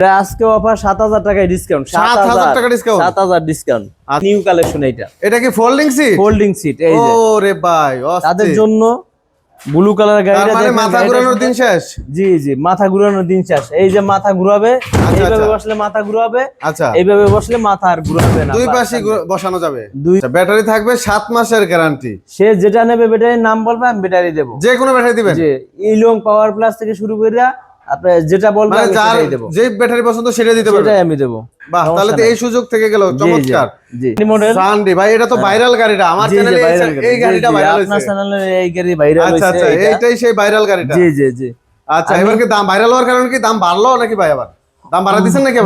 আজকে অফার সাত হাজার টাকায় ডিসকাউন্ট 7,000 টাকা discount? সাত হাজার ডিসকাউন্ট আচ্ছা। নিউ কালেকশন এটা এটা কি ফোল্ডিং সিট ফোল্ডিং সিট এই রে ভাই তাদের জন্য ব্লু কালার গাড়িটা মানে মাথা ঘোরানোর দিন শেষ? জি জি মাথা ঘুরানোর দিন শেষ। এই যে মাথা ঘুরাবে এইভাবে আচ্ছা। বসলে মাথা ঘুরাবে আচ্ছা। এইভাবে বসলে মাথা আর ঘুরাবে না। দুই পাশে বসানো যাবে। দুই আচ্ছা, ব্যাটারি থাকবে সাত মাসের গ্যারান্টি সে যেটা নেবে ব্যাটারির নাম বলবে আমি ব্যাটারি দেবো। যে কোনো ব্যাটারি দিবেন। যে ইলং পাওয়ার প্লাস থেকে শুরু করে আপনি যেটা বলবেন মানে যার সেটাই দেবো। যে ব্যাটারি পছন্দ সেটা দিতে পারবেন সেটাই আমি দেব। বাহ তাহলে তো এই সুযোগ থেকে গেল চমৎকার। জি। মডেল সানডে ভাই এটা তো ভাইরাল গাড়িটা। আমার চ্যানেলে ভাইরাল এই গাড়িটা ভাইরাল আপনার চ্যানেলে এই গাড়ি ভাইরাল আচ্ছা হয়েছে আচ্ছা আচ্ছা এইটাই সেই ভাইরাল গাড়িটা। জি জি জি। আচ্ছা এবার কি দাম ভাইরাল হওয়ার কারণে কি দাম বাড়লো নাকি ভাই আবার? দাম বাড়া দিচ্ছেন নাকি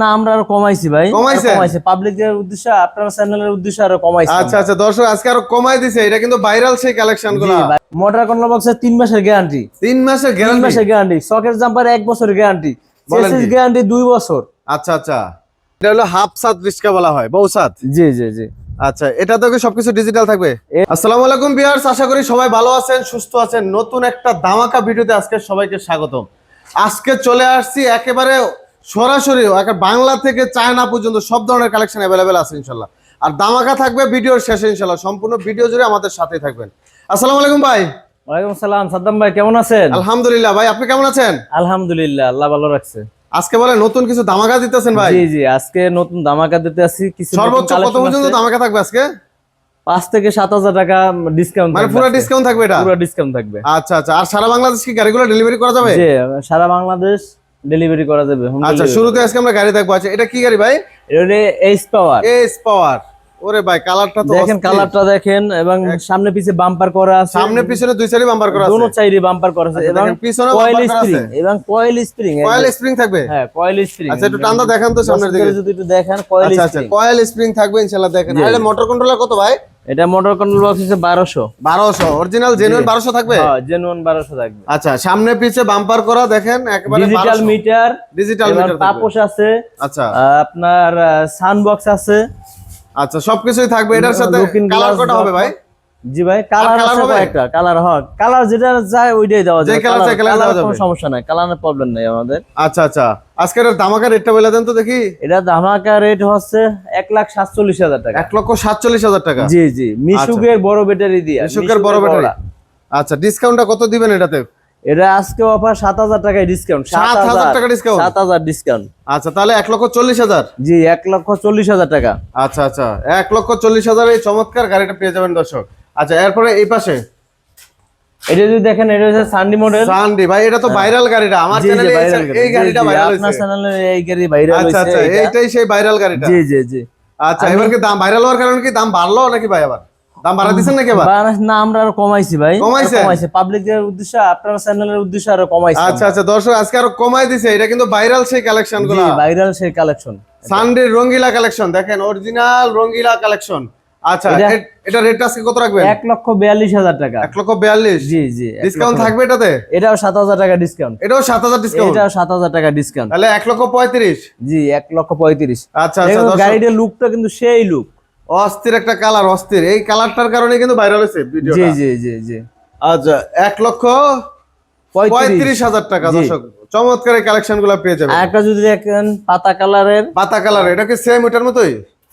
না আমরা আরও কমাইছি ভাই। আরও কমাইছেন? পাবলিকের উদ্দেশ্যে আপনার চ্যানেলের উদ্দেশ্যে আরও কমাইছি আচ্ছা আচ্ছা দর্শক আজকে আরও কমাই দিছে। এটা কিন্তু ভাইরাল সেই কালেকশনগুলো। মোটর কন্ট্রোল বক্সের তিন মাসের গ্যারান্টি তিন মাসের তিন গ্যারান্টি মাসের গ্যারান্টি সকেট জাম্পার এক বছরের গ্যারান্টি বলেন চেসিস গ্যারান্টি দুই বছর। আচ্ছা আচ্ছা। এটা হলো হাফ সাত রিক্সা বলা হয় বউ সাত? জি জি জি। আচ্ছা এটা তো সবকিছু ডিজিটাল থাকবে? আসসালামু আলাইকুম বিয়ার্স আশা করি সবাই ভালো আছেন সুস্থ আছেন। নতুন একটা দামাকা ভিডিওতে আজকে সবাইকে স্বাগতম। আজকে চলে আসছি একেবারে সরাসরি বাংলা থেকে চায়না পর্যন্ত সব ধরনের কালেকশন অ্যাভেলেবেল আছে ইনশাল্লাহ। আর দামাকা থাকবে ভিডিওর শেষে ইনশাল্লাহ সম্পূর্ণ ভিডিও জুড়ে আমাদের সাথে থাকবেন। আসসালামু আলাইকুম ভাই। ওয়ালাইকুম সালাম সাদ্দাম ভাই কেমন আছেন? আলহামদুলিল্লাহ ভাই আপনি কেমন আছেন? আলহামদুলিল্লাহ আল্লাহ ভালো রাখছে। আজকে বলে নতুন কিছু দামাকা দিতেছেন ভাই? জি জি আজকে নতুন দামাকা দিতে আসি কিছু সর্বোচ্চ কত পর্যন্ত। দামাকা থাকবে আজকে? পাঁচ থেকে সাত হাজার টাকা ডিসকাউন্ট মানে পুরো ডিসকাউন্ট থাকবে এটা? পুরো ডিসকাউন্ট থাকবে। আচ্ছা আচ্ছা আর সারা বাংলাদেশ কি গাড়িগুলো ডেলিভারি করা যাবে? জি সারা বাংলাদেশ ডেলিভারি করা যাবে আচ্ছা। শুরুতে আজকে আমরা গাড়ি দেখব। আচ্ছা এটা কি গাড়ি ভাই? এটা এস পাওয়ার এস পাওয়ার ওরে ভাই কালারটা তো দেখেন কালারটা দেখেন এবং সামনে পিছে বাম্পার করা আছে। সামনে পিছনে দুই সাইডে বাম্পার করা দোনো সাইডে বাম্পার করা আছে। আচ্ছা, এবং দেখেন পিছনে কয়েল স্প্রিং এবং কয়েল স্প্রিং কয়েল স্প্রিং থাকবে? হ্যাঁ কয়েল স্প্রিং আচ্ছা একটু টান্দা দেখান তো সামনের দিকে। যদি একটু দেখেন কয়েল আচ্ছা আচ্ছা কয়েল স্প্রিং থাকবে ইনশাআল্লাহ দেখেন। জি। মোটর কন্ট্রোলার কত ভাই? এটা মোটর কন্ট্রোল বক্স হচ্ছে বারোশো। 1200 অরিজিনাল জেনুইন 1200 থাকবে? হ্যাঁ জেনুয়ান বারোশো থাকবে। আচ্ছা সামনে পিছে বাম্পার করা দেখেন একেবারে ডিজিটাল মিটার ডিজিটাল মিটার পাপোশ আছে। আচ্ছা। আপনার সান বক্স আছে। আচ্ছা সবকিছুই থাকবে। এটার সাথে কালার কটা হবে ভাই? জি ভাই কালার আছে হবে? কয়েকটা কালার হয় কালার যেটা যায় ওইটাই দেওয়া যে যাবে colour চাই, colour দেওয়া কোনো সমস্যা নাই কালারের প্রবলেম নাই আমাদের। আচ্ছা আচ্ছা। আজকের দামাকা রেটটা বলে দেন তো দেখি। এটা ধামাকা রেট হচ্ছে এক লাখ সাতচল্লিশ হাজার টাকা। এক লক্ষ সাতচল্লিশ হাজার টাকা? জি জি। মিশুকের বড় ব্যাটারি দিয়ে মিশুকের বড় ব্যাটারি আচ্ছা ডিসকাউন্টটা কত দিবেন এটাতে? এটা আজকে অফার সাত হাজার টাকায় ডিসকাউন্ট 7,000 টাকা discount? সাত হাজার ডিসকাউন্ট আচ্ছা তাহলে এক লক্ষ চল্লিশ হাজার? জি এক লক্ষ চল্লিশ হাজার টাকা। আচ্ছা আচ্ছা এক লক্ষ চল্লিশ হাজার এই চমৎকার গাড়িটা পেয়ে যাবেন দর্শক। আচ্ছা এরপরে এই পাশে। এটা যদি দেখেন এটা হচ্ছে সানডি মডেল সানডি ভাই এটা তো ভাইরাল গাড়িটা। আমার চ্যানেলে ভাইরাল এই গাড়িটা ভাইরাল আপনার চ্যানেলে এই গাড়ি ভাইরাল আচ্ছা আচ্ছা এইটাই সেই ভাইরাল গাড়িটা। জি জি জি। আচ্ছা এবার কি দাম ভাইরাল হওয়ার কারণে কি দাম বাড়লো নাকি ভাই আবার? দাম বাড়া নাকি না আমরা আরও কমাইছি ভাই। আরও কমাইছেন? কমাইছি পাবলিকের উদ্দেশ্যে আপনার চ্যানেলের উদ্দেশ্যে আরও কমাইছি আচ্ছা আচ্ছা দর্শক আজকে আরও কমাই দিছে। এটা কিন্তু ভাইরাল সেই কালেকশনগুলো। ভাইরাল সেই কালেকশন সানডে রঙ্গিলা কালেকশন দেখেন অরিজিনাল রঙ্গিলা কালেকশন আচ্ছা এটা- এ- আজকে কত রাখবেন? লক্ষ বিয়াল্লিশ হাজার টাকা। এক লক্ষ বিয়াল্লিশ? জি জি ডিসকাউন্ট থাকবে এটাতে? এটাও সাত হাজার টাকা ডিসকাউন্ট এটাও সাত হাজার ডিসকাউন্ট এটাও টাকা ডিসকাউন্ট তাহলে লক্ষ পঁয়ত্রিশ? জি এক লক্ষ পঁয়ত্রিশ। আচ্ছা আচ্ছা দেখুন লুকটা কিন্তু সেই লুক অস্থির একটা কালার অস্থির। এই কালারটার কারণে কিন্তু ভাইরাল হয়েছে ভিডিও জি জি জি জি। আচ্ছা এক লক্ষ পঁয়ত্রিশ হাজার টাকা দর্শক চমৎকার এই কালেকশনগুলো পেয়ে যাবেন। একটা যদি দেখেন পাতা কালারের। পাতা কালার এটা কি সেম ওইটার মতোই?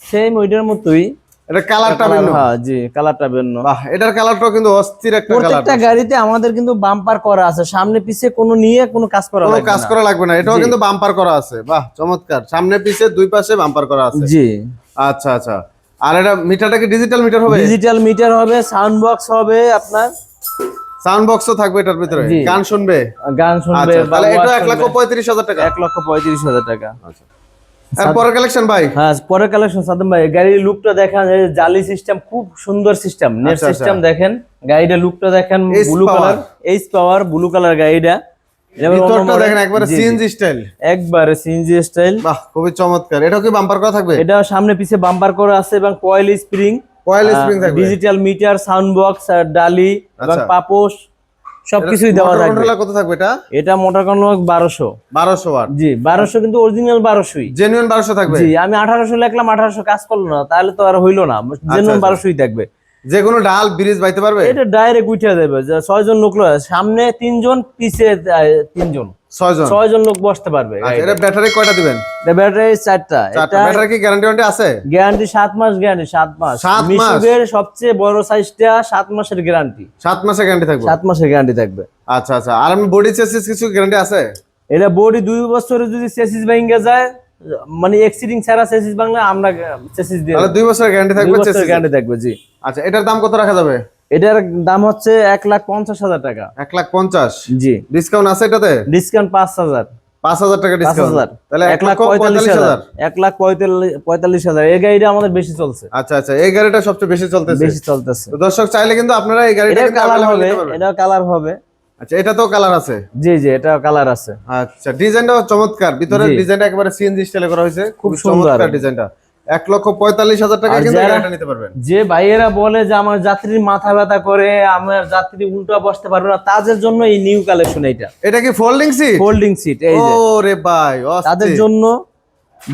সেম ওইটার মতোই। এটা কালারটা ভিন্ন। হ্যাঁ জি কালারটা ভিন্ন। বাহ এটার কালারটাও কিন্তু অস্থির একটা কালার প্রত্যেকটা গাড়িতে আমাদের কিন্তু বাম্পার করা আছে। সামনে পিছে কোনো নিয়ে কোনো কাজ করা কোনো লাগবে কাজ করা লাগবে না। এটাও কিন্তু বাম্পার করা আছে। বাহ চমৎকার। সামনে পিছে দুই পাশে বাম্পার করা আছে। জি। আচ্ছা আচ্ছা। আর এটা মিটারটা কি ডিজিটাল মিটার হবে? ডিজিটাল মিটার হবে সাউন্ড বক্স হবে আপনার। সাউন্ড বক্সও থাকবে এটার ভিতরে। গান শুনবে? গান শুনবে আচ্ছা তাহলে এটা ওয়াজ এক লক্ষ শুনবে। পঁয়ত্রিশ হাজার টাকা। এক লক্ষ পঁয়ত্রিশ হাজার টাকা। আর পরের কালেকশন ভাই? হ্যাঁ পরের কালেকশন সাদম ভাই গাড়ির লুকটা দেখেন এই জালি সিস্টেম খুব সুন্দর সিস্টেম নেট আচ্ছা, আচ্ছা। সিস্টেম দেখেন গাড়িটা লুকটা দেখেন blue colour H power blue colour গাড়িটা। ভিতরটা model। দেখেন একবারে জি, জি। সিএনজি স্টাইল একবারে সিএনজি স্টাইল বাহ খুবই চমৎকার। এটাও কি বাম্পার করা থাকবে? এটা সামনে পিছে বাম্পার করা আছে এবং কয়েল স্প্রিং কয়েল স্প্রিং থাকবে। ডিজিটাল মিটার সাউন্ড বক্স ডালি এবং আচ্ছা। পাপোশ সবকিছুই দেওয়া মোটর থাকবে। কন্ট্রোলার কত থাকবে এটা? এটা মোটর ওয়াট জি কিন্তু অরিজিনাল জেনুইন থাকবে? জি আমি আঠারোশো লিখলাম আঠারোশো কাজ করল না তাহলে তো আর হইল না। জেনুইন আচ্ছা। বারোশোই থাকবে। যে কোনো ডাল ব্রিজ বাইতে পারবে? এটা ডাইরেক্ট উঠে দেবে যে ছয়জন লোক সামনে তিনজন পিছে তিনজন। ছয় জন? ছয় জন লোক বসতে পারবে। আচ্ছা এটা ব্যাটারি কয়টা দিবেন? ব্যাটারি চারটা। ব্যাটারি কি গ্যারান্টি ওয়ারেন্টি আছে? গ্যারান্টি সাত মাস গ্যারান্টি সাত মাস। সাত মাস? মিশুকের সবচেয়ে বড় সাইজটা সাত মাসের গ্যারান্টি সাত মাসের গ্যারান্টি থাকবে? সাত মাসের গ্যারান্টি থাকবে। আচ্ছা আচ্ছা। আর আমি বডি চেসিস কিছু গ্যারান্টি আছে? এটা বডি দুই বছরে যদি চেসিস ভেঙে যায় মানে এক্সিডিং ছাড়া চেসিস বাংলা আমরা চেসিস দিয়ে তাহলে দুই বছরের গ্যারান্টি থাকবে চেসিস গ্যারান্টি থাকবে জি। আচ্ছা এটার দাম কত রাখা যাবে? এটার দাম হচ্ছে এক লাখ পঞ্চাশ হাজার টাকা। এক লাখ পঞ্চাশ? জি। ডিসকাউন্ট আছে এটাতে? ডিসকাউন্ট পাঁচ হাজার। পাঁচ হাজার টাকা ডিসকাউন্ট তাহলে এক লাখ পঁয়তাল্লিশ হাজার। এক লাখ পঁয়তাল্লিশ পঁয়তাল্লিশ হাজার। এই গাড়িটা আমাদের বেশি চলছে। আচ্ছা আচ্ছা এই গাড়িটা সবচেয়ে বেশি চলতেছে। বেশি চলতেছে। তো দর্শক চাইলে কিন্তু আপনারা এই গাড়িটা কালার হবে এটা কালার হবে। আচ্ছা এটা তো কালার আছে? জি জি এটা কালার আছে। আচ্ছা ডিজাইনটাও চমৎকার। ভিতরের জি। ডিজাইনটা একেবারে সিএনজি স্টাইলে করা হয়েছে। খুব সুন্দর। চমৎকার ডিজাইনটা। এক লক্ষ পঁয়তাল্লিশ হাজার টাকা কিন্তু গাড়িটা নিতে পারবেন। যে ভাইয়েরা বলে যে আমার যাত্রীর মাথা ব্যথা করে আমার যাত্রী উল্টা বসতে পারবে না তাদের জন্য এই নিউ কালেকশন এইটা। এটা কি ফোল্ডিং সিট ফোল্ডিং সিট এই ও যে। রে ভাই তাদের জন্য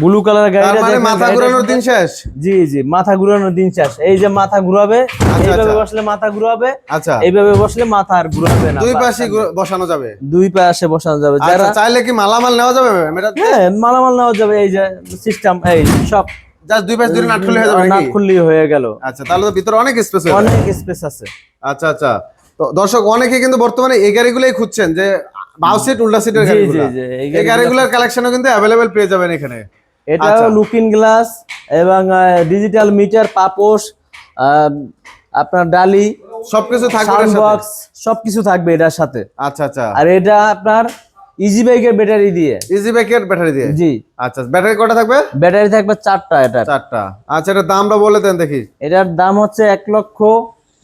ব্লু কালার গাড়িটা মানে মাথা ঘুরানোর দিন শেষ? জি জি মাথা ঘুরানোর দিন শেষ। এই যে মাথা ঘুরাবে এইভাবে আচ্ছা। বসলে মাথা ঘুরাবে আচ্ছা। এইভাবে বসলে মাথা আর ঘুরাবে না দুই পাশে বসানো যাবে? দুই পাশে বসানো যাবে। যারা আচ্ছা চাইলে কি মালামাল নেওয়া যাবে হ্যাঁ মালামাল নেওয়া যাবে এই যে সিস্টেম এই সব জাস্ট দুই পাশ দূরে নাট খুলে হয়ে যাবে নাট খুললেই হয়ে গেল। আচ্ছা তাহলে তো ভিতরে অনেক স্পেস অনেক স্পেস আছে। আচ্ছা আচ্ছা। তো দর্শক অনেকে কিন্তু বর্তমানে এই গাড়িগুলোই খুঁজছেন যে বাউ সিট উল্টা সিটের গাড়িগুলো। এই গাড়িগুলোর কালেকশনও কিন্তু অ্যাভেলেবেল পেয়ে যাবেন এখানে। আচ্ছা। লুকিং গ্লাস এবং ডিজিটাল মিটার পাপোশ আপনার ডালি সবকিছু থাকবে। বক্স সবকিছু থাকবে এটার সাথে। আচ্ছা আচ্ছা। আর এটা আপনার ইজি বাইকের ব্যাটারি দিয়ে। ইজি বাইকের ব্যাটারি দিয়ে? জি। আচ্ছা ব্যাটারি কটা থাকবে? ব্যাটারি থাকবে চারটা এটার। চারটা। আচ্ছা এটা দামটা বলে দেন দেখি। এটার দাম হচ্ছে এক লক্ষ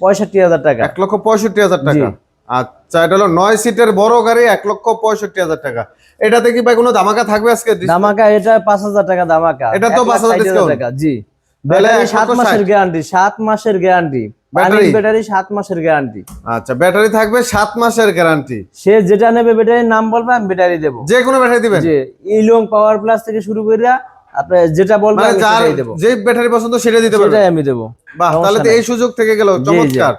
পঁয়ষট্টি হাজার টাকা। এক লক্ষ পঁয়ষট্টি হাজার টাকা। আচ্ছা এটা হলো নয় সিটের বড় গাড়ি এক লক্ষ পঁয়ষট্টি হাজার টাকা। এটাতে কি ভাই কোনো ধামাকা থাকবে আজকে দামাকা এটা পাঁচ হাজার টাকা দামাকা এটা তো এক লাখ 5,000 ষাট হাজার টাকা জি। ব্যাটারি সাত মাসের গ্যারান্টি সাত মাসের গ্যারান্টি ব্যাটারি? ব্যাটারি সাত মাসের গ্যারান্টি আচ্ছা ব্যাটারি থাকবে সাত মাসের গ্যারান্টি সে যেটা নেবে ব্যাটারির নাম বলবে আমি ব্যাটারি দেবো। যে কোনো ব্যাটারি দিবেন? ইলং পাওয়ার প্লাস থেকে শুরু করে আপনি যেটা বলবেন মানে আমি যার সেটাই দেবো। যে ব্যাটারি পছন্দ সেটা দিতে পারবেন সেটাই আমি দেবো। বাহ তাহলে তো এই সুযোগ থেকে গেল চমৎকার।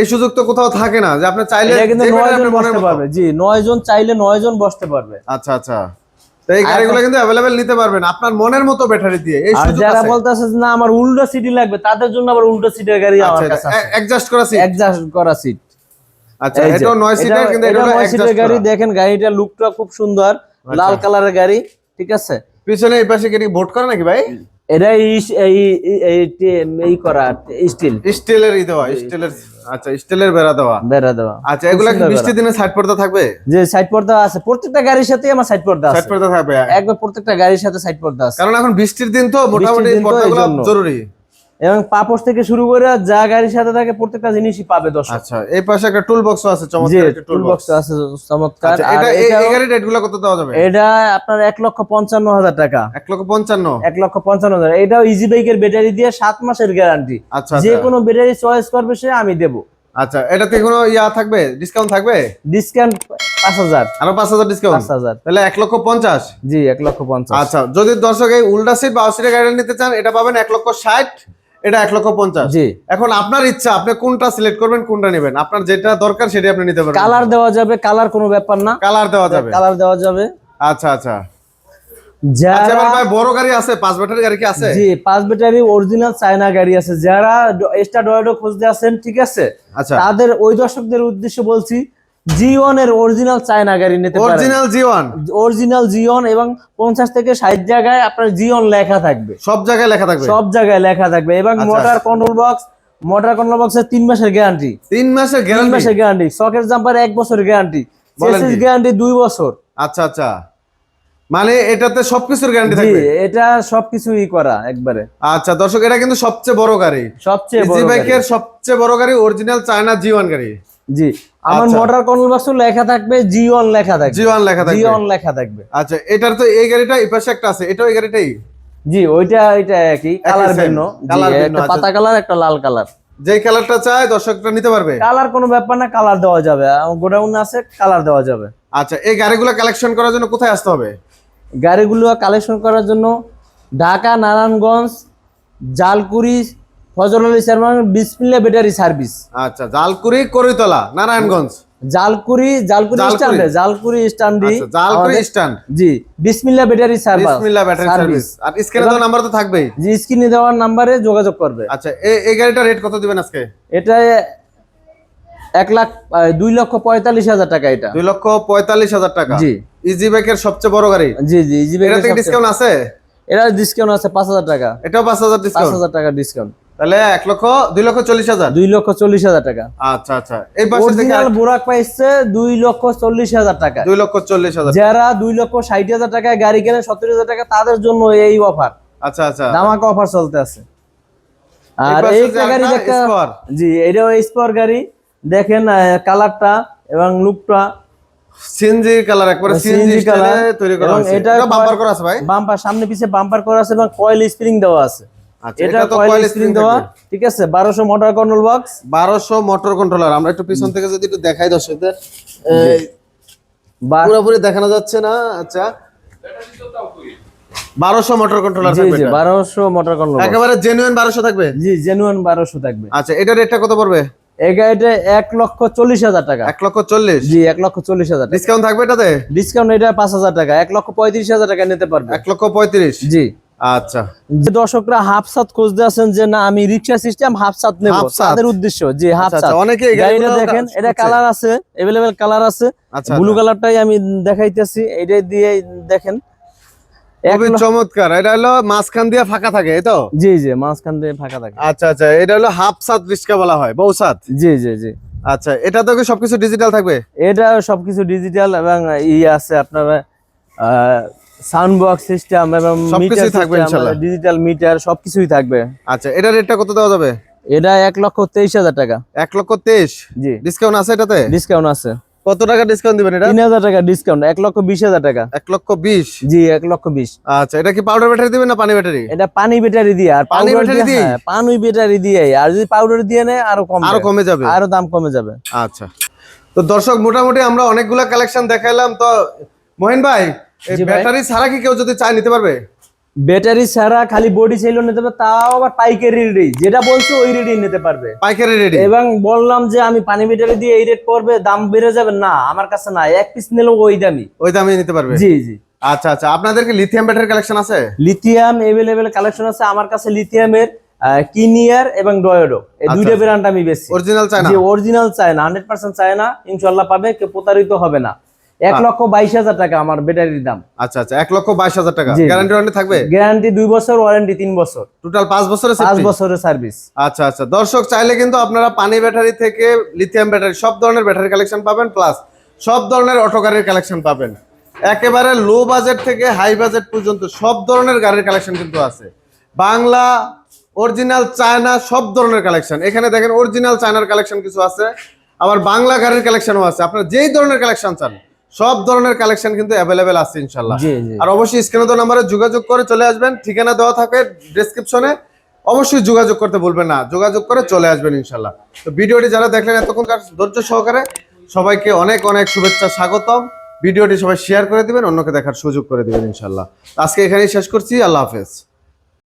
এই সুযোগ তো কোথাও থাকে না যে আপনি চাইলে এটা কিন্তু নয় জন বসতে পারবে। জি নয় জন চাইলে নয় জন বসতে পারবে। আচ্ছা আচ্ছা। এই গাড়িগুলো কিন্তু অ্যাভেলেবেল নিতে পারবেন আপনার মনের মতো ব্যাটারি দিয়ে। এই সুযোগ যারা আছে। বলতেছে যে না আমার উল্টো সিটি লাগবে তাদের জন্য আবার উল্টো সিটের গাড়ি আমার কাছে আছে। অ্যাডজাস্ট করা সিট অ্যাডজাস্ট করা সিট আচ্ছা এটাও নয় সিটার কিন্তু এটা নয় সিটের গাড়ি দেখেন গাড়িটা লুকটা খুব সুন্দর লাল কালারের গাড়ি ঠিক আছে? পিছনে এই পাশে কি ভোট করে নাকি ভাই? এটা এই করা স্টিল। স্টিলের ই দেওয়া স্টিলের আচ্ছা স্টিলের বেড়া দেওয়া। বেড়া দেওয়া। আচ্ছা এগুলা কি বৃষ্টির দিনে সাইড পর্দা থাকবে? যে সাইড পর্দা আছে প্রত্যেকটা গাড়ির সাথে আমার সাইড পর্দা সাইড আছে। পর্দা থাকবে। একবার প্রত্যেকটা গাড়ির সাথে সাইড পর্দা আছে। কারণ এখন বৃষ্টির দিন তো মোটামুটি পর্দাগুলো জরুরি। এবং পাপোশ থেকে শুরু করে যা গাড়ির সাথে থাকে প্রত্যেকটা জিনিসই পাবে দর্শক। আচ্ছা এই পাশে একটা টুল বক্স আছে চমৎকার একটা টুল টুল বক্স আছে চমৎকার। আচ্ছা এটা এই গাড়ির রেটগুলো কত দেওয়া যাবে? এটা আপনার এক লক্ষ পঞ্চান্ন হাজার টাকা। এক লক্ষ পঞ্চান্ন? এক লক্ষ পঞ্চান্ন হাজার। এটাও ইজি বাইকের ব্যাটারি দিয়ে সাত মাসের গ্যারান্টি আচ্ছা যে আচ্ছা। কোনো ব্যাটারি চয়েস করবে সে আমি দেবো। আচ্ছা এটাতে কোনো ইয়া থাকবে? ডিসকাউন্ট থাকবে? ডিসকাউন্ট পাঁচ হাজার। আরও পাঁচ হাজার ডিসকাউন্ট পাঁচ হাজার। তাহলে এক লক্ষ পঞ্চাশ? জি এক লক্ষ পঞ্চাশ। আচ্ছা যদি দর্শক এই উল্টা সিট বা সিটের গাড়ি নিতে চান এটা পাবেন এক লক্ষ ষাট। এটা এক লক্ষ পঞ্চাশ। জি। এখন আপনার ইচ্ছা আপনি কোনটা সিলেক্ট করবেন কোনটা নেবেন? আপনার যেটা দরকার সেটা আপনি নিতে পারবেন। কালার দেওয়া যাবে কালার কোনো ব্যাপার না। কালার দেওয়া যাবে। কালার দেওয়া যাবে। আচ্ছা আচ্ছা। যারা বড় গাড়ি আছে পাঁচ ব্যাটারি গাড়ি আছে? জি পাঁচ ব্যাটারি অরিজিনাল চায়না গাড়ি আছে। যারা এক্সট্রা ডয়েডো খুঁজতে আছেন ঠিক আছে? আচ্ছা। তাদের ওই দর্শকদের উদ্দেশ্যে বলছি জিওন এর অরিজিনাল চায়না গাড়ি নিতে পারেন। Original G one original G one এবং পঞ্চাশ থেকে ষাট জায়গায় আপনার জিওন লেখা থাকবে। সব জায়গায় লেখা থাকবে? সব জায়গায় লেখা থাকবে এবং। Motor control box motor control বক্সের তিন মাসের গ্যারান্টি তিন মাসের গ্যারান্টি মাসের গ্যারান্টি সকেট জাম্পার এক বছরের গ্যারান্টি গ্যারান্টি দুই বছর। আচ্ছা আচ্ছা। মানে এটাতে সবকিছুর গ্যারান্টি থাকবে? এটা সবকিছুই করা একবারে। আচ্ছা দর্শক এটা কিন্তু সবচেয়ে বড় গাড়ি। সবচেয়ে বড়। বাইকের সবচেয়ে বড় গাড়ি অরিজিনাল চায়না জি গাড়ি। জি। আমার। মোটর কন্ট্রোল বক্স লেখা থাকবে জিওন লেখা থাকবে। জি ওয়ান লেখা থাকবে। জিওন লেখা থাকবে। আচ্ছা এটার তো এই গাড়িটা এই পাশে একটা আছে এটাও এই গাড়িটাই? জি ওইটা এটা একই কালার ভিন্ন। colour ভিন্ন, একটা আচ্ছা। পাতা কালার একটা লাল কালার যেই কালারটা চায় দর্শকরা নিতে পারবে? কালার কোনো ব্যাপার না কালার দেওয়া যাবে। গোডাউন আছে কালার দেওয়া যাবে। আচ্ছা এই গাড়িগুলো কালেকশন করার জন্য কোথায় আসতে হবে? গাড়িগুলো কালেকশন করার জন্য Dhaka Narayanganj Jalkuri Fazal Ali chairman Bismillah battery service. আচ্ছা জালকুড়ি করিতলা নারায়ণগঞ্জ? জালকুড়ি জালকুড়ি। স্ট্যান্ডে জালকুড়ি স্ট্যান্ডে আচ্ছা, জালকুড়ি স্ট্যান্ড। জি Bismillah battery service. Bismillah battery service. আর স্ক্রিনে তো নাম্বার তো থাকবেই। জি স্ক্রিনে দেওয়ার নাম্বারে যোগাযোগ করবে। আচ্ছা এই- গাড়িটা রেট কত দিবেন আজকে? এটা এক লাখ দুই লক্ষ পঁয়তাল্লিশ হাজার টাকা এটা। দুই লক্ষ পঁয়তাল্লিশ হাজার টাকা। জি। ইজি বাইকের সবচেয়ে বড় গাড়ি। জি জি ইজি থেকে ডিসকাউন্ট আছে? এটা ডিসকাউন্ট আছে পাঁচ হাজার টাকা। এটাও পাঁচ হাজার পাঁচ ডিসকাউন্ট হাজার টাকা ডিসকাউন্ট তাহলে এক লক্ষ দুই লক্ষ চল্লিশ হাজার। দুই লক্ষ চল্লিশ হাজার টাকা। আচ্ছা আচ্ছা। এই পাশে বোরাক পাইছে দুই লক্ষ চল্লিশ হাজার টাকা। দুই লক্ষ চল্লিশ হাজার যারা দুই লক্ষ ষাট হাজার টাকায় গাড়ি কেনে সত্তর হাজার টাকা তাদের জন্য এই অফার আচ্ছা আচ্ছা। দামাকা অফার চলতে আছে। আর এই গাড়ি একটা জি এটাও স্পর গাড়ি। দেখেন কালারটা এবং লুকটা সিএনজি কালার একবারে সিএনজি সিএনজি কালার কালার তৈরি করা এবং এটা বাম্পার করা আছে ভাই। বাম্পার সামনে পিছে বাম্পার করা আছে এবং কয়েল স্প্রিং দেওয়া আছে। এটা এটা তো কয়েল কয়েল স্প্রিং স্প্রিং দেওয়া ঠিক আছে বারোশো মোটর কন্ট্রোল বক্স বারোশো মোটর কন্ট্রোলার আমরা একটু পিছন থেকে যদি একটু দেখাই দর্শকদের পুরোপুরি দেখানো যাচ্ছে না আচ্ছা। বারোশো মোটর কন্ট্রোলার থাকবে বারোশো মোটর কন্ট্রোল একেবারে জেনুইন বারোশো থাকবে? জি বারোশো থাকবে। আচ্ছা রেটটা কত পড়বে? এক লক্ষ চল্লিশ হাজার টাকা। এক লক্ষ চল্লিশ? জি এক লক্ষ চল্লিশ হাজার ডিসকাউন্ট থাকবে এটাতে? ডিসকাউন্ট এটা পাঁচ হাজার টাকা এক লক্ষ পঁয়ত্রিশ হাজার টাকা নিতে পারবে। এক লক্ষ পঁয়ত্রিশ? জি। আচ্ছা। যে দর্শকরা হাফ সাত খুঁজতে আছেন যে না আমি রিক্সা সিস্টেম হাফ সাত নেব তাদের উদ্দেশ্য জি হাফ সাত অনেকে গাড়িটা দেখেন এটা কালার আছে এভেলেবেল কালার আছে। ব্লু কালারটাই আমি দেখাইতেছি এটাই দিয়ে দেখেন। খুবই চমৎকার এটা হলো মাঝখান দিয়ে ফাঁকা থাকে তো? জি জি মাঝখান দিয়ে ফাঁকা থাকে। আচ্ছা আচ্ছা এটা হলো হাফ সাত রিক্সা বলা হয় বউ সাত জি জি জি। আচ্ছা এটা তো সবকিছু ডিজিটাল থাকবে? এটা সবকিছু ডিজিটাল এবং ই আছে আপনার সাউন্ড বক্স সিস্টেম এবং সবকিছুই থাকবে ইনশাল্লাহ। ডিজিটাল মিটার সবকিছুই থাকবে। আচ্ছা এটা রেটটা কত দেওয়া যাবে? এটা এক লক্ষ তেইশ হাজার টাকা। এক লক্ষ তেইশ? জি। ডিসকাউন্ট আছে এটাতে? ডিসকাউন্ট আছে। কত টাকা ডিসকাউন্ট দিবেন এটা? তিন হাজার টাকা ডিসকাউন্ট এক লক্ষ বিশ হাজার টাকা। এক লক্ষ বিশ? জি এক লক্ষ বিশ। আচ্ছা এটা কি পাউডার ব্যাটারি দিবেন না পানি ব্যাটারি এটা পানি ব্যাটারি দিয়ে আর পানি ব্যাটারি দিয়ে দিয়ে? হ্যাঁ, পানি ব্যাটারি দিয়ে আর যদি পাউডার দিয়ে নেয় আরও কম আরও কমে যাবে? আরও দাম কমে যাবে। আচ্ছা। তো দর্শক মোটামুটি আমরা অনেকগুলা কালেকশন দেখাইলাম। তো মহিন ভাই এই ব্যাটারি ছাড়া কি কেউ যদি চায় নিতে পারবে? ব্যাটারি ছাড়া খালি বডি নিতে পারবে তাও আবার পাইকারি রেডি। যেটা বলছো ওই রেডি নিতে পারবে। পাইকারি রেডি? এবং বললাম যে আমি পানি দিয়ে এই রেট পড়বে দাম বেড়ে যাবে? না আমার কাছে না এক পিস নিলেও ওই দামই। ওই দামে নিতে পারবে? জি জি। আচ্ছা আচ্ছা আপনাদের কি লিথিয়াম ব্যাটারি কালেকশন আছে? লিথিয়াম এভেলেবেল কালেকশন আছে আমার কাছে লিথিয়ামের কিনিয়ার এবং ডয়োডো এই দুইটা আচ্ছা। ব্র্যান্ড আমি বেশি অরিজিনাল চায় না? যে অরিজিনাল চায় না হান্ড্রেড পার্সেন্ট চায় না ইনশাল্লাহ পাবে কেউ প্রতারিত হবে না। এক লক্ষ বাইশ হাজার টাকা আমার ব্যাটারির দাম। আচ্ছা আচ্ছা এক লক্ষ বাইশ হাজার টাকা। গ্যারান্টি ওয়ারেন্টি থাকবে? গ্যারান্টি দুই বছর ওয়ারেন্টি তিন বছর। টোটাল পাঁচ বছরের পাঁচ বছরের সার্ভিস আচ্ছা আচ্ছা। দর্শক চাইলে কিন্তু আপনারা পানি ব্যাটারি থেকে লিথিয়াম ব্যাটারি সব ধরনের ব্যাটারি কালেকশন পাবেন প্লাস সব ধরনের অটো গাড়ির কালেকশন পাবেন। একেবারে লো বাজেট থেকে হাই বাজেট পর্যন্ত সব ধরনের গাড়ির কালেকশন কিন্তু আছে। বাংলা অরিজিনাল চায়না সব ধরনের কালেকশন এখানে দেখেন অরিজিনাল চায়নার কালেকশন কিছু আছে আবার বাংলা গাড়ির কালেকশনও আছে। আপনারা যেই ধরনের কালেকশন চান সব ধরনের কালেকশন কিন্তু অ্যাভেলেবেল আছে ইনশাল্লাহ আর অবশ্যই স্ক্রিনে তো নাম্বারে যোগাযোগ করে চলে আসবেন। ঠিকানা দেওয়া থাকে ডেসক্রিপশনে অবশ্যই যোগাযোগ করতে বলবেন না যোগাযোগ করে চলে আসবেন ইনশাল্লাহ তো ভিডিওটি যারা দেখলেন এতক্ষণ ধৈর্য সহকারে সবাইকে অনেক অনেক শুভেচ্ছা স্বাগতম। ভিডিওটি সবাই শেয়ার করে দিবেন অন্যকে দেখার সুযোগ করে দিবেন ইনশাল্লাহ আজকে এখানেই শেষ করছি আল্লাহ হাফেজ।